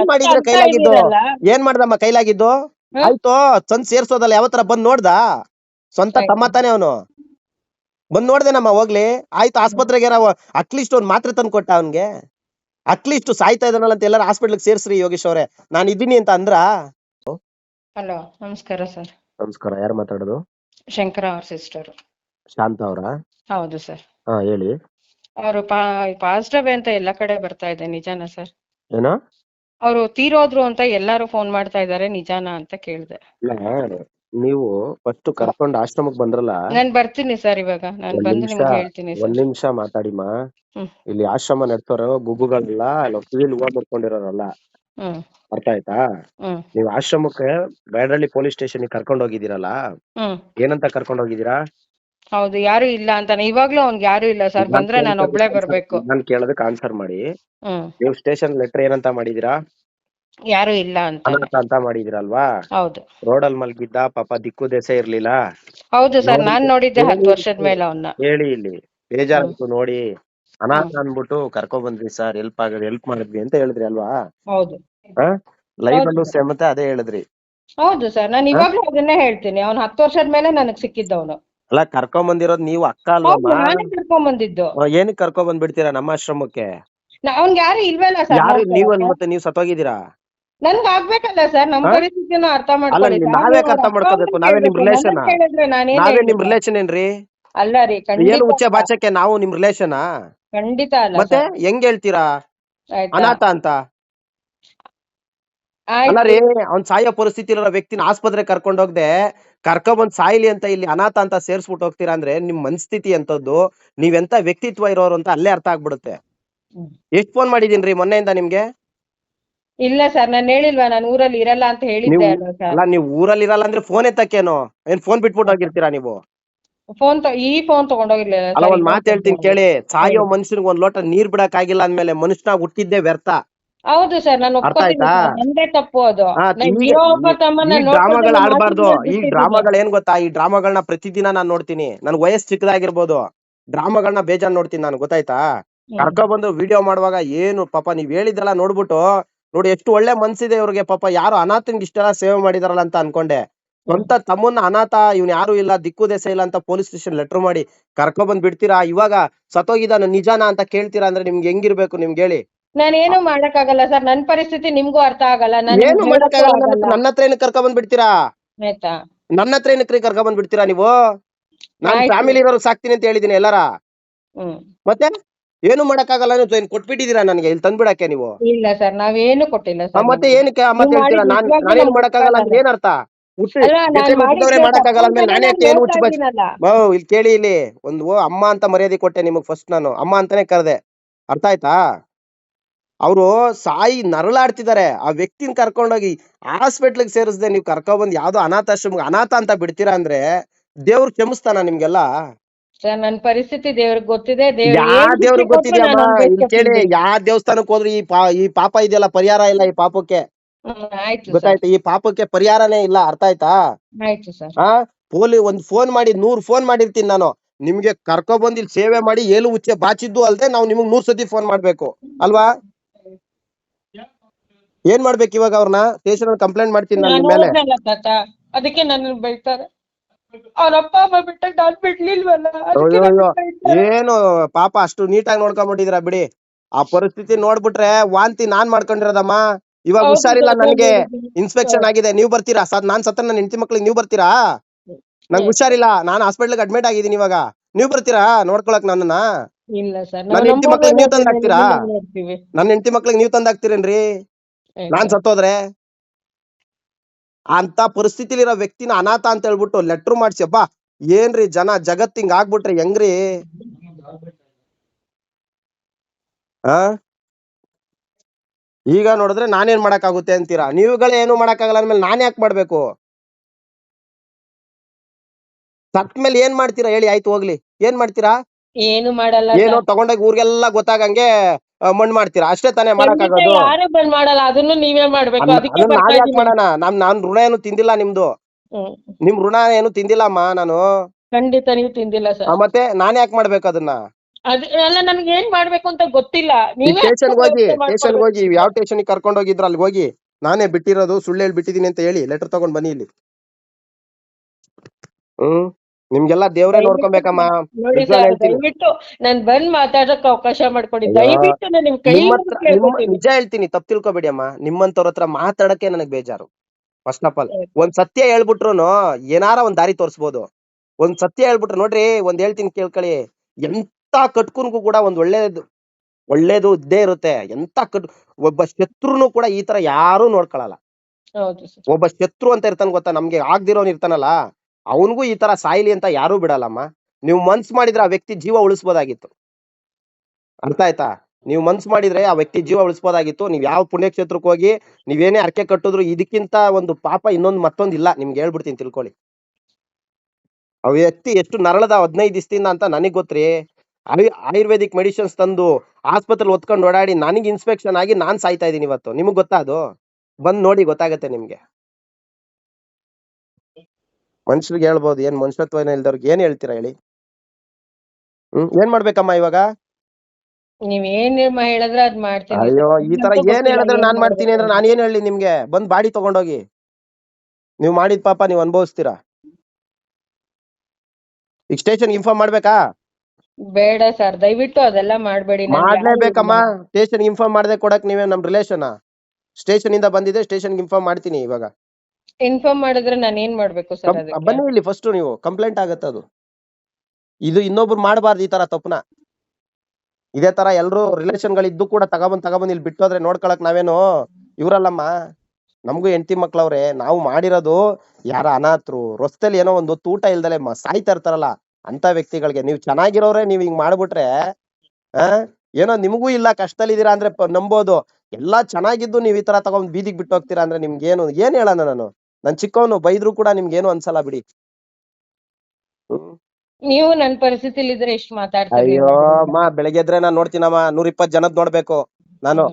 ಏನ್ ಮಾಡಿದ್ರೆ ಕೈಲಾಗಿದ್ದು. ಏನ್ ಮಾಡ್ದಮ್ಮ ಕೈಲಾಗಿದ್ದು. ಆಯ್ತು ಚಂದ್ ಸೇರ್ಸೋದಲ್ಲ ಯಾವತ್ತರ ಬಂದ್ ನೋಡ್ದ? ಸ್ವಂತ ತಮ್ಮ ತಾನೇ ಅವನು. ಬಂದ್ ನೋಡ್ದೇನಮ್ಮ ಹೋಗ್ಲಿ. ಆಯ್ತು ಆಸ್ಪತ್ರೆಗೆ ಅಟ್ಲೀಸ್ಟ್ ಒಂದ್ ಮಾತ್ರೆ ತಂದ್ ಕೊಟ್ಟ ಅವನ್ಗೆ. ಅಟ್ಲೀಸ್ಟ್ ಸಾಯ್ತಾ ಇದಾನಲ್ಲ ಅಂತ ಎಲ್ಲಾರು ಹಾಸ್ಪಿಟ್ಲಿಗೆ ಸೇರ್ಸ್ರಿ ಯೋಗೇಶ್ ಅವ್ರೆ. ನಾನ್ ಇದ್ದೀನಿ ಅಂತ ಅಂದ್ರ? ಹಲೋ ನಮಸ್ಕಾರ ಸರ್. ನಮಸ್ಕಾರ ಯಾರು ಮಾತಾಡೋದು? ಶಂಕರ ಅವ್ರ ಸಿಸ್ಟರ್ ಶಾಂತ ಅವರ? ಹೌದು ಸರ್. ಹಾ ಹೇಳಿ. ಅವರು ಪಾ ಪಾಸಿಟಿವ್ ಅಂತ ಎಲ್ಲ ಕಡೆ ಬರ್ತಾ ಇದೆ ನಿಜಾನಾ ಸರ್? ಏನೋ? ಅವರು ತೀರೋದ್ರು ಅಂತ ಎಲ್ಲಾರು ಫೋನ್ ಮಾಡ್ತಾ ಇದಾರೆ ನಿಜಾನಾ ಅಂತ ಕೇಳ್ದೆ. ನೀವು ಫಸ್ಟ್ ಕರ್ಕೊಂಡ್ ಆಶ್ರಮಕ್ ಬಂದ್ರಲ್ಲ? ನಾನ್ ಬರ್ತೀನಿ ಸರ್ ಇವಾಗ. ನಾನ್ ಒಂದ್ ಬಂದು ನಿಮಿಷ ನಿಮ್ಗೆ ಹೇಳ್ತೀನಿ ಒಂದ್ ನಿಮಿಷ ಮಾತಾಡಿಮ್ಮ. ಇಲ್ಲಿ ಆಶ್ರಮ ನಡೆಸೋರು ಗುಗ್ಗುಗಳೆಲ್ಲ ಕಿವಿಲ್ ಹೂವ ಮುಡ್ಕೊಂಡಿರೋರಲ್ಲ ಅರ್ಥ ಆಯ್ತಾ? ನೀವ್ ಆಶ್ರಮಕ್ಕೆ ಬ್ಯಾಡಳ್ಳಿ ಪೊಲೀಸ್ ಸ್ಟೇಷನ್ ಕರ್ಕೊಂಡ್ ಹೋಗಿದ್ದೀರಲ್ಲ? ಏನಂತ ಕರ್ಕೊಂಡ್ ಹೋಗಿದ್ದೀರಾ? ಹೌದು ಯಾರು ಇಲ್ಲ ಅಂತಾನೆ. ಇವಾಗ್ಲೂ ಅವ್ನ್ಗೆ ಯಾರು ಇಲ್ಲ ಸರ್. ಬಂದ್ರೆ ನಾನು ಒಬ್ಳೆ ಬರ್ಬೇಕು. ನಾನು ಕೇಳೋದಕ್ಕೆ ಆನ್ಸರ್ ಮಾಡಿ. ಹ್ಮ್. ನೀವು ಸ್ಟೇಷನ್ ಲೆಟರ್ ಏನಂತ ಮಾಡಿದೀರಾ ಯಾರು ಇಲ್ಲ ಅಂತ. ಅನಾಥ ಅಂತ ಮಾಡಿದಿರಲ್ವಾ? ಹೌದು. ರೋಡಲ್ ಮಲ್ಗಿದ್ದ ಪಾಪ ದಿಕ್ಕು ದೆಸೆ ಇರ್ಲಿಲ್ಲ. ಹೌದು ಸರ್ ನಾನ್ ನೋಡಿ- ನೋಡಿದ್ದೆ ಹತ್ತು ವರ್ಷದ ಮೇಲೆ ಅವನ್ನ ಹೇಳಿ ಇಲ್ಲಿ. ಬೇಜಾರಾಯ್ತು ನೋಡಿ. ಅನಾಥ ಅನ್ಬಿಟ್ಟು ಕರ್ಕೊಂಡ್ ಬಂದ್ವಿ ಸರ್ ಹೆಲ್ಪ್ ಆಗ ಹೆಲ್ಪ್ ಮಾಡಿದ್ವಿ ಅಂತ ಹೇಳಿದ್ರಿ ಅಲ್ವಾ? ಹೌದು. ಲೈವ್ ಅಲ್ಲಿ. ಸೇಮತ್ತೆ ಅದೇ ಹೇಳಿದ್ರಿ. ಹೌದು ಸರ್ ನಾನು ಇವಾಗ್ಲೂ ಅದನ್ನೇ ಹೇಳ್ತೀನಿ. ಅವ್ನು ಹತ್ತು ವರ್ಷದ ಮೇಲೆ ನನಗ್ ಸಿಕ್ಕಿದ್ದವನು. ಅಲ್ಲ ಕರ್ಕೊಂಡ್ ಬಂದಿರೋದ್ ನೀವು ಅಕ್ಕ ಅಲ್ವಮ್ಮ ನಾನೇ ಕರ್ಕೊಂಡ್ ಬಂದಿದ್ದು. ಆ, ಏನಕ್ ಕರ್ಕೊಂಡ್ ಬಂದ್ಬಿಡ್ತೀರಾ ನಮ್ಮ ಆಶ್ರಮಕ್ಕೆ? ಅವ್ನ್ಗೆ ಯಾರು ಇಲ್ವಲ್ಲ ಸರ್ ಯಾರು ನೀವ್ ಮತ್ತೆ ನೀವ್ ಸತ್ತೋಗಿದ್ದೀರಾ? ನನ್ಗೆ ಆಗ್ಬೇಕಲ್ಲ ಸರ್ ನಮ್ ಹಾ? ಪರಿಸ್ಥಿತಿನ ಅರ್ಥ ಅಲ್ಲ ಮಾಡ್ಕೊಳ್ಳಿ sir. ನಾವೇ ನೀವು ಅರ್ಥ ಮಾಡ್ಕೊಬೇಕು, ನಾವೇ ನಿಮ್ ರಿಲೇಶನ್ ಕೇಳಿದ್ರೆ ನಾನೇನ್ ನಾವೇ ನಿಮ್? ರಿಲೇಷನ್ ಏನ್ರಿ? ಅಲ್ಲ ರೀ ಏನು ಖಂಡಿತ ಉಚ್ಚೆ ಅಲ್ಲ. ಬಾಚಕ್ಕೆ ನಾವು ನಿಮ್ ರಿಲೇಷನ್ ಖಂಡಿತ ಅಲ್ಲ ಮತ್ತೆ ಸರ್. ಹೆಂಗ್ ಹೇಳ್ತೀರಾ? ಆಯ್ತಾ? ಅನಾಥ ಅಂತ? ಅಲ್ಲ ಆಯ್ತು ರೀ ಅವ್ನ್ ಸಾಯೋ ಪರಿಸ್ಥಿತಿ ಇರೋ ವ್ಯಕ್ತಿನ ಆಸ್ಪತ್ರೆ ಕರ್ಕೊಂಡ್ ಹೋಗ್ದೆ ಕರ್ಕೊಬಂದ್ ಸಾಯ್ಲಿ ಅಂತ ಇಲ್ಲಿ ಅನಾಥ ಅಂತ ಸೇರ್ಸ್ಬಿಟ್ಟು ಹೋಗ್ತೀರಾ ಅಂದ್ರೆ ನಿಮ್ ಮನಸ್ಥಿತಿ ಎಂತದ್ದು? ನೀವೆಂತ ವ್ಯಕ್ತಿತ್ವ ಇರೋರು ಅಂತ ಅಲ್ಲೇ ಅರ್ಥ ಆಗ್ಬಿಡುತ್ತೆ. ಎಷ್ಟ್ ಫೋನ್ ಮಾಡಿದೀನ್ರಿ ಮೊನ್ನೆಯಿಂದ ನಿಮ್ಗೆ? ಇಲ್ಲ ಸರ್ ನಾನು ಹೇಳಿಲ್ವಾ ನಾನು ಊರಲ್ಲಿ ಇರಲ್ಲ ಅಂತ ಹೇಳಿದ್ದೆ ನೀವು ಅಲ್ವಾ ಸರ್? ಅಲ್ಲ ನೀವು ಊರಲ್ಲಿ ಇರಲ್ಲ ಅಂದ್ರೆ ಫೋನ್ ಎತ್ತಕ್ಕೇನು? ಏನ್ ಫೋನ್ ಬಿಟ್ಬಿಟ್ಟು ಹೋಗಿರ್ತೀರಾ ನೀವು? ಫೋನ್ ಈ ಫೋನ್ ತಗೊಂಡೋಗಿರ್ಲಿಲ್ಲ ಅಲ್ಲ ಒಂದ್ ಮಾತ್ ಹೇಳ್ತೀನಿ ಕೇಳಿ ಸಾಯೋ ಮನುಷ್ಯನಿಗೆ ಒಂದ್ ಲೋಟ ನೀರ್ ಬಿಡಕ್ ಆಗಿಲ್ಲ ಅಂದ್ಮೇಲೆ ಮನುಷ್ಯನಾಗ ಹುಟ್ಟಿದ್ದೆ ವ್ಯರ್ಥ. ಹೌದು ಸರ್ ನಾನು ನಂದೇ ತಪ್ಪು ಅದು. ಡ್ರಾಮಾಗಳು ಆಡಬಾರ್ದು. ಈ. ಡ್ರಾಮಾಗಳು ಏನ್ ಗೊತ್ತಾ? ಈ ಡ್ರಾಮಾಗಳನ್ನ ಪ್ರತಿದಿನ ನಾನ್ ನೋಡ್ತೀನಿ. ನನ್ ವಯಸ್ಸು ಚಿಕ್ಕದಾಗಿರ್ಬೋದು. ಡ್ರಾಮಾಗಳನ್ನ ಬೇಜಾನ್ ನೋಡ್ತೀನಿ ನಾನು ಗೊತ್ತಾಯ್ತಾ. ಕರ್ಕೊ ಬಂದು ವಿಡಿಯೋ ಮಾಡುವಾಗ ಏನು ಪಾಪ ನೀವ್ ಹೇಳಿದ್ರಲ್ಲ ನೋಡ್ಬಿಟ್ಟು ನೋಡಿ ಎಷ್ಟು ಒಳ್ಳೆ ಮನ್ಸಿದೆ ಇವ್ರಿಗೆ ಪಾಪ ಯಾರು ಅನಾಥನ್ಗೆ ಇಷ್ಟೆಲ್ಲ ಸೇವೆ ಮಾಡಿದಾರಲ್ಲ ಅಂತ ಅನ್ಕೊಂಡೆ. ಸ್ವಂತ ತಮ್ಮನ್ನ ಅನಾಥ ಇವ್ನ್ ಯಾರು ಇಲ್ಲ ದಿಕ್ಕು ದೇಸ ಇಲ್ಲ ಅಂತ ಪೊಲೀಸ್ ಸ್ಟೇಷನ್ ಲೆಟರ್ ಮಾಡಿ ಕರ್ಕೊಂಡ್ ಬಂದ್ ಬಿಡ್ತೀರಾ? ಇವಾಗ ಸತ್ತೋಗಿದಾನ ನಿಜಾನ ಅಂತ ಕೇಳ್ತೀರಾ ಅಂದ್ರೆ ನಿಮ್ಗೆ ಹೆಂಗಿರ್ಬೇಕು ನಿಮ್ಗೆ ಹೇಳಿ. ನಾನೇನು ಮಾಡಕ್ಕಾಗಲ್ಲ ಸರ್. ನನ್ ಪರಿಸ್ಥಿತಿ ನಿಮ್ಗೂ ಅರ್ಥ ಆಗಲ್ಲ. ನಾನು ಏನು ಮಾಡಕ್ಕಾಗಲ್ಲ ನನ್ನ ಆಗಲ್ಲ. ಹತ್ರ- ಏನಕ್ಕೆ ಕರ್ಕೊ ಬಂದ್ ಬಿಡ್ತೀರಾ ಆಯ್ತಾ? ನನ್ನ ಹತ್ರ ಏನಕ್ರಿ ಕರ್ಕೊಂಡ್ ಬಂದ್ಬಿಡ್ತೀರಾ ನೀವು? ನಾನು ಆಯ್ತು. ಫ್ಯಾಮಿಲಿ ಇರೋರು ಸಾಕ್ತೀನಿ ಅಂತ ಹೇಳಿದೀನಿ ಎಲ್ಲಾರ. ಹ್ಮ್. ಮತ್ತೆ? ಏನು ಮಾಡಕ್ಕಾಗಲ್ಲ ನೀವು ಏನ್ ಕೊಟ್ಬಿಟ್ಟಿದೀರಾ ನನಗೆ? ಇಲ್ಲಿ ತಂದ್ಬಿಡಕ್ಕೆ ನೀವು. ಇಲ್ಲ ಸರ್. ನಾವೇನು ಕೊಟ್ಟಿಲ್ಲ ಆ, ಸರ್ ಮತ್ತೆ ಏನಕ್ಕೆ ಆ, ಮತ್ತೆ ನೀವು ಹೇಳ್ತೀರಾ? ಮಾಡಿದ ನಾನ್ ನಾನೇನು ನಮ್ಗೆ ಮಾಡಕ್ಕಾಗಲ್ಲ ಗೊತ್ತಾಗಲ್ಲ. ಏನ್ ಅರ್ಥ ಹುಟ್ಟಿ ಅಲ್ಲ ನಾನ್ ಜೊತೆ ಹುಟ್ಟಿದವ್ರೆ ಮಾಡಿದ್ದೆ ಮಾಡಕ್ಕಾಗಲ್ಲ ಅಂದ್ಮೇಲೆ ನಾನೇ ಅಂತಾನೆ ಏನು ಹುಚ್ಚು ಬಸ್ ಹೇಳ್ತಾ ಬಾ ಇಲ್ಲಿ ಕೇಳಿ ಇಲ್ಲಿ. ಒಂದು ಅಮ್ಮ ಅಂತ ಮರ್ಯಾದೆ ಕೊಟ್ಟೆ ನಿಮಗ್ ಫಸ್ಟ್ ನಾನು. ಅಮ್ಮ ಅಂತಾನೆ ಕರೆದೆ. ಅರ್ಥ ಆಯ್ತಾ? ಅವರು ಸಾಯಿ ನರಳಾಡ್ತಿದ್ದಾರೆ. ಆ ವ್ಯಕ್ತಿನ ಕರ್ಕೊಂಡೋಗಿ ಹಾಸ್ಪಿಟ್ಲಿಗೆ ಸೇರಿಸ್ದೆ ನೀವು ಕರ್ಕೊಂಡ್ಬಂದ್ ಯಾವ್ದೋ ಅನಾಥಾಶ್ರಮ ಅನಾಥ ಅಂತ ಬಿಡ್ತೀರಾ ಅಂದ್ರೆ ದೇವ್ರು ಕ್ಷಮಿಸ್ತಾನ ನಿಮ್ಗೆಲ್ಲ? ಸರ್ ನನ್ ಪರಿಸ್ಥಿತಿ ದೇವ್ರಿಗೆ ಗೊತ್ತಿದೆ. ದೇವ್ರು ಯಾ ಏನ್ ಶಿಕ್ಷೆ ದೇವ್ರಿಗೆ ಕೊಟ್ರು ಗೊತ್ತಿದ್ಯಮ್ಮ ನಾನು ಇಲ್ಲಿ ಕೇಳಿ ಅನ್ಭವಿಸ್ಕೊತೀನಿ. ಯಾ ದೇವಸ್ಥಾನಕ್ ಹೋದ್ರು ಈ ಪಾ ಈ ಪಾಪ ಇದೆಯಲ್ಲ ಪರಿಹಾರ ಇಲ್ಲ ಈ ಪಾಪಕ್ಕೆ? ಹ್ಮ್, ಆಯ್ತು ಸರ್. ಗೊತ್ತಾಯ್ತಾ? ಈ ಪಾಪಕ್ಕೆ ಪರಿಹಾರನೇ ಇಲ್ಲ ಅರ್ಥ ಆಯ್ತಾ? ಆಯ್ತು ಸರ್. ಆ ಪೋಲಿ ಒಂದ್ ಫೋನ್ ಮಾಡಿ ನೂರ್ ಫೋನ್ ಮಾಡಿರ್ತೀನಿ ನಾನು. ನಿಮ್ಗೆ ಕರ್ಕೊ ಬಂದ್ ಇಲ್ಲಿ ಸೇವೆ ಮಾಡಿ ಏಳು ಉಚ್ಚೆ ಬಾಚಿದ್ದು ಅಲ್ದೆ ನಾವು ನಿಮ್ಗೆ ನೂರ್ ಸತಿ ಫೋನ್ ಮಾಡ್ಬೇಕು. ಅಲ್ವಾ? ಏನ್ ಮಾಡ್ಬೇಕು ಇವಾಗ ಅವ್ರನ್ನ? ಸ್ಟೇಷನ್ ಕಂಪ್ಲೇಂಟ್ ಮಾಡ್ತೀನಿ ನಾನು ನಾನು ನಿಮ್ ಮೇಲೆ. ಹೋದ್ನಲ್ಲ ತಾತ? ಅದಕ್ಕೆ ನನ್ನ ಬೈತಾರೆ. ಅವ್ರ ಅಪ್ಪ ಅಮ್ಮ ಬಿಟ್ಟಾಗ ನಾನ್ ಬಿಡ್ಲಿಲ್ವಲ್ಲ? ಅದಕ್ಕೆ ಅಯ್ಯೋ, ನನ್ನನ್ನ ಅಯ್ಯೋ. ಬೈತಾರೆ. ಏನು ಪಾಪ ಅಷ್ಟು ನೀಟಾಗಿ ನೋಡ್ಕೊಂಡ್ಬಿಟ್ಟಿದ್ರ ಬಿಡಿ. ಆ ಪರಿಸ್ಥಿತಿ ನೋಡ್ಬಿಟ್ರೆ ವಾಂತಿ ನಾನ್ ಮಾಡ್ಕೊಂಡಿರೋದಮ್ಮ. ಇವಾಗ ಹೌದು ಹುಷಾರಿಲ್ಲ ಸರ್, ನನ್ಗೆ. ಹೌದು. ಇನ್ಸ್ಪೆಕ್ಷನ್ ಆಗಿದೆ. ನೀವ್ ಬರ್ತೀರಾ? ಸರ್ ನಾನ್ ಸತ್ತ ನನ್ನ ಹೆಂಡತಿ ಮಕ್ಳಿಗೆ ನೀವ್ ಬರ್ತೀರಾ? ನಂಗೆ ಹುಷಾರಿಲ್ಲ. ನಾನು ಹಾಸ್ಪಿಟ್ಲ್ಗೆ ಅಡ್ಮಿಟ್ ಆಗಿದ್ದೀನಿ ಇವಾಗ. ನೀವ್ ಬರ್ತೀರಾ ನೋಡ್ಕೊಳಕ್ ನನ್ನನ್ನ? ಇಲ್ಲ ಸರ್. ನನ್ನ ಹೆಂಡತಿ ಮಕ್ಳಿಗೆ ನೀವ್ ತಂದ್ ಹಾಕ್ತೀರಾ ನನ್ನ ಹೆಂಡತಿ ಮಕ್ಳಿಗೆ ನೀವ್ ತಂದ್ ಹಾಕ್ತೀರೇನ್ರಿ ನಾನ್ ಸತ್ತೋದ್ರೆ? ಅಂತ ಪರಿಸ್ಥಿತಿಲಿರೋ ವ್ಯಕ್ತಿನ ಅನಾಥ ಅಂತ ಹೇಳ್ಬಿಟ್ಟು ಲೆಟ್ರ್ ಮಾಡ್ಸಿ ಅಬ್ಬಾ ಏನ್ರಿ ಜನ ಜಗತ್ ಹಿಂಗ್ ಆಗ್ಬಿಟ್ರೆ ಹೆಂಗ್ರಿ? ಆ? ಈಗ ನೋಡಿದ್ರೆ ನಾನೇನ್ ಮಾಡಕ್ಕಾಗುತ್ತೆ ಅಂತೀರಾ? ನೀವುಗಳೇ ಏನು ಮಾಡಕ್ಕಾಗಲ್ಲ ಅಂದ್ಮೇಲೆ ನಾನ್ ಯಾಕೆ ಮಾಡ್ಬೇಕು? ಸತ್ ಮೇಲೆ ಏನ್ ಮಾಡ್ತೀರಾ ಹೇಳಿ ಆಯ್ತು ಹೋಗ್ಲಿ. ಏನ್ ಮಾಡ್ತೀರಾ? ಏನು ಮಾಡಲ್ಲ ಏನೋ ತಗೊಂಡಾಗ ಊರಿಗೆಲ್ಲ ಗೊತ್ತಾಗಂಗೆ ಮಣ್ಣ್ ಮಾಡ್ತೀರಾ? ಅಷ್ಟೇ ತಾನೇ ಮಾಡಕ್ ಮಾಡಕ್ಕಾಗೋದು ಯಾರು ಬಂದ್ ಮಾಡಲ್ಲ ಅದನ್ನು ನೀವೇ ಮಾಡ್ಬೇಕು. ಅದಕ್ಕೆ ಅದನ್ನ ನಾವ್ ಬರ್ತಾ ಯಾಕೆ ಇದೀನಿ. ಮಾಡೋಣ. ನಾನ್ ನಾನ್ ಋಣ ಏನು ತಿಂದಿಲ್ಲ ನಿಮ್ದು. ಹ್ಮ್. ನಿಮ್ ಋಣ ಏನು ತಿಂದಿಲ್ಲಮ್ಮ ನಾನು. ಖಂಡಿತ ನೀವು ತಿಂದಿಲ್ಲ ಆ, ಸರ್ ಮತ್ತೆ ನಾನ್ ಯಾಕೆ ಮಾಡ್ಬೇಕು ಅದನ್ನ? ಅದ್ ಅಲ್ಲ ನನ್ಗೆ ಏನ್ ಮಾಡ್ಬೇಕು ಅಂತ ಗೊತ್ತಿಲ್ಲ. ಈ ನೀವೇ ಸ್ಟೇಷನ್ ಹೋಗಿ ವ್ಯವಸ್ಥೆ ಸ್ಟೇಷನ್ ಹೋಗಿ. ಯಾವ ಸ್ಟೇಷನ್ ಕರ್ಕೊಂಡು ಹೋಗಿದ್ರು ಅಲ್ಲಿ ಹೋಗಿ? ನಾನೇ ಬಿಟ್ಟಿರೋದು ಸುಳ್ಳು ಹೇಳಿ ಬಿಟ್ಟಿದೀನಿ ಅಂತ ಹೇಳಿ ಲೆಟರ್ ತಗೊಂಡ್ ಬನ್ನಿ ಇಲ್ಲಿ. ಹ್ಮ್? ನಿಮ್ಗೆಲ್ಲ ದೇವ್ರೇ ನೋಡ್ಕೊಬೇಕಮ್ಮ. ನೋಡಿ ನಿಜ ಸರ್ ಹೇಳ್ತೀನಿ. ದಯವಿಟ್ಟು ನಾನ್ ಬಂದ್ ಮಾತಾಡಕ್ ಅವಕಾಶ ಮಾಡ್ಕೊಡಿ. ಅಯ್ಯೋ, ದಯವಿಟ್ಟು ನಾನು ನಿಮ್ ಕೈ ನಿಮ್ಮ ಹತ್ರ ನಿಮ್ಮ ನಿಜ ಹೇಳ್ತೀನಿ ತಪ್ಪು ತಿಳ್ಕೊಬೇಡಿ ಅಮ್ಮ ನಿಮ್ಮಂತವ್ರ ಹತ್ರ ಮಾತಾಡಕ್ಕೆ ನನಗ್ ಬೇಜಾರು. ಫಸ್ಟ್ ಆಫ್ ಆಲ್ ಒಂದ್ ಸತ್ಯ ಹೇಳ್ಬಿಟ್ರುನು ಏನಾರ ಒಂದ್ ದಾರಿ ತೋರಿಸ್ಬೋದು. ಒಂದ್ ಸತ್ಯ ಹೇಳ್ಬಿಟ್ರು ನೋಡ್ರಿ ಒಂದ್ ಹೇಳ್ತೀನಿ ಕೇಳ್ಕೊಳ್ಳಿ. ಎಂತ ಕಟ್ಕುನ್ಗೂ ಕೂಡ ಒಂದ್ ಒಳ್ಳೇದು ಒಳ್ಳೇದು ಇದ್ದೇ ಇರುತ್ತೆ. ಎಂತ ಕಟ್ ಒಬ್ಬ ಶತ್ರುನು ಕೂಡ ಈ ತರ ಯಾರು ನೋಡ್ಕೊಳಲ್ಲ. ಹೌದು ಸರ್. ಒಬ್ಬ ಶತ್ರು ಅಂತ ಇರ್ತಾನ ಗೊತ್ತಾ? ನಮ್ಗೆ ಆಗ್ದಿರೋನ್ ಇರ್ತಾನಲ್ಲ. ಅವನಿಗೂ ಈ ತರ ಸಾಯಿಲಿ ಅಂತ ಯಾರೂ ಬಿಡಲ್ಲಮ್ಮ. ನೀವು ಮನ್ಸ್ ಮಾಡಿದ್ರೆ ಆ ವ್ಯಕ್ತಿ ಜೀವ ಉಳಿಸ್ಬೋದಾಗಿತ್ತು. ಅರ್ಥ ಆಯ್ತಾ? ನೀವು ಮನ್ಸ್ ಮಾಡಿದ್ರೆ ಆ ವ್ಯಕ್ತಿ ಜೀವ ಉಳಿಸ್ಬೋದಾಗಿತ್ತು. ನೀವ್ ಯಾವ ಪುಣ್ಯಕ್ಷೇತ್ರಕ್ಕೆ ಹೋಗಿ, ನೀವೇನೇ ಅರ್ಕೆ ಕಟ್ಟಿದ್ರು ಇದಕ್ಕಿಂತ ಒಂದು ಪಾಪ ಇನ್ನೊಂದು ಮತ್ತೊಂದು ಇಲ್ಲ. ನಿಮ್ಗೆ ಹೇಳ್ಬಿಡ್ತೀನಿ, ತಿಳ್ಕೊಳ್ಳಿ. ಆ ವ್ಯಕ್ತಿ ಎಷ್ಟು ನರಳದ ಹದಿನೈದು ದಿವಸದಿಂದ ಅಂತ ನನಗೆ ಗೊತ್ತ್ರಿ. ಆಯು- ಆಯುರ್ವೇದಿಕ್ ಮೆಡಿಸಿನ್ಸ್ ತಂದು ಆಸ್ಪತ್ರೆ ಒತ್ಕೊಂಡು ಓಡಾಡಿ ನನಗೆ ಇನ್ಸ್ಪೆಕ್ಷನ್ ಆಗಿ ನಾನು ಸಾಯ್ತಾ ಇದೀನಿ ಇವತ್ತು. ನಿಮಗೆ ಗೊತ್ತಾ ಅದು? ಬಂದು ನೋಡಿ ಗೊತ್ತಾಗತ್ತೆ ನಿಮ್ಗೆ. ಮನುಷ್ಯರಿಗೆ ಹೇಳ್ಬೋದು ಏನ್ ಮನುಷ್ಯತ್ವ ಇಲ್ದವ್ರಿಗೆ ಏನ್ ಹೇಳ್ತೀರಾ ಹೇಳಿ? ಹ್ಮ್ ಏನ್ ಮಾಡ್ಬೇಕಮ್ಮ ಇವಾಗ? ನೀವ್ ಏನ್ ಹೇಳಿದ್ರೆ ಅದ್ ಮಾಡ್ತೀನಿ. ಅಯ್ಯೋ ಈ ತರ ಏನ್ ಹೇಳಿದ್ರೆ ನಾನ್ ಮಾಡ್ತೀನಿ ಅಂದ್ರೆ ನಾನು ಏನ್ ಹೇಳಿ ನಿಮ್ಗೆ? ಬಂದ್ ಬಾಡಿ ತಗೊಂಡೋಗಿ. ನೀವ್ ಮಾಡಿದ ಪಾಪ ನೀವ್ ಅನುಭವಿಸ್ತೀರಾ? ಈಗ ಸ್ಟೇಷನ್ ಇನ್ಫಾರ್ಮ್ ಮಾಡ್ಬೇಕಾ? ಬೇಡ ಸರ್ ದಯವಿಟ್ಟು ಅದೆಲ್ಲ ಮಾಡ್ಬೇಡಿ ನನ್ಗೆ ಮಾಡ್ಲೇಬೇಕಮ್ಮ. ಸ್ಟೇಷನ್ ಇನ್ಫಾರ್ಮ್ ಮಾಡದೆ ಕೊಡಕ್ ನೀವೇ ನಮ್ ರಿಲೇಷನ್ ಸ್ಟೇಷನ್ ಇಂದ ಬಂದಿದೆ ಸ್ಟೇಷನ್ ಇನ್ಫಾರ್ಮ್ ಮಾಡ್ತೀನಿ ಇವಾಗ. ಇನ್ಫಾರ್ಮ್ ಮಾಡಿದ್ರೆ ನಾನು ಏನ್ ಮಾಡ್ಬೇಕು ಸರ್ ಕಂ- ಅದಕ್ಕೆ? ಬನ್ನಿ ಇಲ್ಲಿ ಫಸ್ಟ್ ನೀವು ಕಂಪ್ಲೇಂಟ್ ಆಗತ್ತೆ ಅದು. ಇದು ಇನ್ನೊಬ್ರು ಮಾಡಬಾರ್ದು ಈ ತರ ತಪ್ಪನ ಇದೇ ತರ ಎಲ್ರು ರಿಲೇಷನ್ ಗಳಿದ್ದು ಕೂಡ ತಗೊಬಂದ್ ತಗೊಂಡ್ ಇಲ್ಲಿ ಬಿಟ್ಟೋದ್ರೆ ನೋಡ್ಕೊಳಕ್ ನಾವೇನು? ಇವ್ರಲ್ಲಮ್ಮ. ನಮಗೂ ಹೆಂಡತಿ ಮಕ್ಳವ್ರೆ ನಾವು ಮಾಡಿರೋದು ಯಾರ ಅನಾಥರು ರಸ್ತೆಲಿ ಏನೋ ಒಂದು ತೂಟ ಊಟ ಇಲ್ದಲೆ ಮ- ಸಾಯ್ತಾ ಇರ್ತಾರಲ್ಲ ಅಂತ ವ್ಯಕ್ತಿಗಳಿಗೆ. ನೀವು ಚೆನ್ನಾಗಿರೋರೆ ನೀವು ಹಿಂಗ್ ಮಾಡ್ಬಿಟ್ರೆ ಆ? ಏನೋ ನಿಮಗೂ ಇಲ್ಲ ಕಷ್ಟದಲ್ಲಿದ್ದೀರಾ ಅಂದ್ರೆ ಪ- ನಂಬೋದು. ಎಲ್ಲಾ ಚೆನ್ನಾಗಿದ್ದು ನೀವ್ ಈ ತರ ತಗೊಂಡ್ ಬೀದಿಗೆ ಬಿಟ್ಟು ಹೋಗ್ತೀರಾ ಅಂದ್ರೆ ನಿಮ್ಗೆ ಏನು ಏನ್ ಹೇಳೋಣ ನಾನು? ನನ್ ಚಿಕ್ಕವನು ಬೈದ್ರು ಕೂಡ ನಿಮ್ಗೆ ಏನು ಅನ್ಸಲ್ಲ ಬಿಡಿ. ನೀವು ನನ್ ಪರಿಸ್ಥಿತಿಲಿ ಇದ್ರೆ ಎಷ್ಟು ಮಾತಾಡ್ತೀರಿ? ಅಯ್ಯೋ ಅಮ್ಮ ಬೆಳಗ್ಗೆ ಎದ್ರೆ ನಾನ್ ನೋಡ್ತೀನಮ್ಮ ನೂರ್ ಇಪ್ಪತ್ ಜನದ್ ನೋಡ್ಬೇಕು ನಾನು.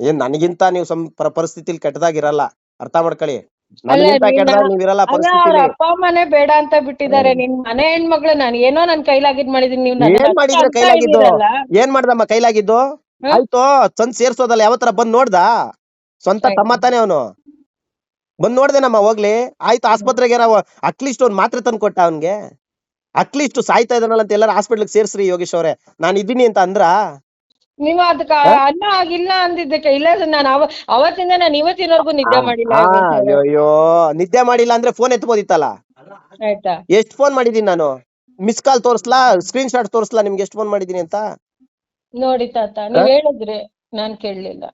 ಏನ್ ನನಗಿಂತ ನೀವು ಸಂ ಪ- ಪರಿಸ್ಥಿತಿಲಿ ಕೆಟ್ಟದಾಗಿರಲ್ಲ ಅರ್ಥ ಮಾಡ್ಕೊಳ್ಳಿ. ನನಗಿಂತ ನೀನ್ ಕೆಟ್ಟದಾಗ ನೀವ್ ಇರಲ್ಲ ಅಲ್ಲ ಅವ್ರ ಪರಿಸ್ಥಿತಿಲಿ. ಅಪ್ಪ ಅಮ್ಮನೇ ಬೇಡ ಅಂತ ಬಿಟ್ಟಿದ್ದಾರೆ. ನಿನ್ ಮನೆ ಹೆಣ್ಮಕ್ಳು ನಾನು ಏನೋ ನನ್ ಕೈಲಾಗಿದ್ ಮಾಡಿದೀನಿ ನೀವು ನನ್ನ ಏನ್ ಮಾಡಿದ್ರೆ ಅಂತ ಕೈಲಾಗಿದ್ದು? ಇದೀರಲ್ಲ. ಏನ್ ಮಾಡ್ದಮ್ಮ ಕೈಲಾಗಿದ್ದು? ಹ್ಮ್? ಆಯ್ತು ತಂದ್ ಸೇರ್ಸೋದಲ್ಲ ಯಾವತ್ತರ ಬಂದ್ ನೋಡ್ದ? ಸ್ವಂತ. ತಮ್ಮ ತಾನೇ ಅವನು. ಬಂದ್ ನೋಡ್ದೇನಮ್ಮ ಹೋಗ್ಲಿ. ಆಯ್ತು ಆಸ್ಪತ್ರೆಗೆ ಅಟ್ಲೀಸ್ಟ್ ಒಂದ್ ಮಾತ್ರೆ ತಂದು ಕೊಟ್ಟ ಅವನ್ಗೆ. ಅಟ್ಲೀಸ್ಟ್ ಸಾಯ್ತಾ ಇದಾನಲ್ಲ ಅಂತ ಎಲ್ಲಾರು ಹಾಸ್ಪಿಟ್ಲಿಗೆ ಸೇರ್ಸ್ರಿ ಯೋಗೇಶ್ ಅವ್ರೆ. ನಾನ್ ಇದ್ದೀನಿ ಅಂತ ಅಂದ್ರ? ನೀವು ಅದಕ್ಕ ಅನ್ನ ಆಗಿಲ್ಲ ಅಂದಿದ್ದಕ್ಕೆ ಇಲ್ಲ ನಾನು ಅವ ಅವತ್ತಿಂದ ನಾನು ಇವತ್ತಿನವರೆಗೂ ನಿದ್ದೆ ಮಾಡಿಲ್ಲ ಅಯ್ಯೋ ಅಯ್ಯೋ ನಿದ್ದೆ ಮಾಡಿಲ್ಲ ಅಂದ್ರೆ ಫೋನ್ ಎತ್ಬೋದಿತ್ತಲ್ಲ? ಆಯ್ತಾ? ಎಷ್ಟ್ ಫೋನ್ ಮಾಡಿದೀನಿ ನಾನು? ಮಿಸ್ ಕಾಲ್ ತೋರ್ಸ್ಲಾ? ಸ್ಕ್ರೀನ್ ಶಾಟ್ ತೋರಿಸ್ಲಾ ನಿಮ್ಗೆ ಎಷ್ಟ್ ಫೋನ್ ಮಾಡಿದೀನಿ ಅಂತ? ನೋಡಿ ತಾತ ನೀವ್ ಹೇಳಿದ್ರೆ ನಾನ್ ಕೇಳಲಿಲ್ಲ.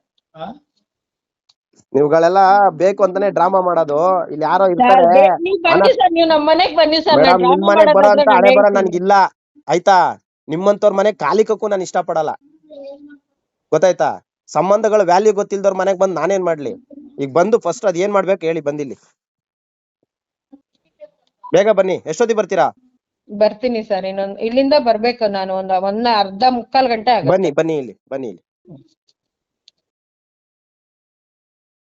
ನೀವುಗಳೆಲ್ಲ ಬೇಕು ಅಂತಾನೆ ಡ್ರಾಮಾ ಮಾಡೋದು. ಇಲ್ಲಿ ಯಾರೋ ಇರ್ತಾರೆ. ನೀವ್ ಬನ್ನಿ ಸರ್ ನೀವು ನಮ್ ಮನೆಗ್ ಬನ್ನಿ ಸರ್ ಮೇಡಮ್ ನಿಮ್ ಮನೆಗ್ ಬರೋ ಅಂತ ಹಣೆ ಬರ ನನ್ಗಿಲ್ಲ. ಆಯ್ತಾ? ನಿಮ್ಮಂತವ್ರ ಮನೆ ಕಾಲಿಕಕ್ಕೂ ನಾನು ಇಷ್ಟ ಪಡಲ್ಲ ಗೊತ್ತಾಯ್ತಾ? ಸಂಬಂಧಗಳ ವ್ಯಾಲ್ಯೂ ಗೊತ್ತಿಲ್ದವ್ರ ಮನೆಗ್ ಬಂದ್ ನಾನೇನ್ ಮಾಡ್ಲಿ? ಈಗ ಬಂದು ಫಸ್ಟ್ ಅದ್ ಏನ್ ಮಾಡ್ಬೇಕು ಹೇಳಿ ಬಂದಿಲ್ಲಿ. ಬೇಗ ಬನ್ನಿ. ಎಷ್ಟೊತ್ತಿಗೆ ಬರ್ತೀರಾ? ಬರ್ತೀನಿ ಸರ್ ಇನ್ನೊಂದು ಇಲ್ಲಿಂದ ಬರ್ಬೇಕು ನಾನು ಒಂದ್ ಒಂದ್ ಅರ್ಧ ಮುಕ್ಕಾಲ್ ಗಂಟೆ ಆಗುತ್ತೆ. ಬನ್ನಿ ಬನ್ನಿ ಇಲ್ಲಿ ಬನ್ನಿ ಇಲ್ಲಿ.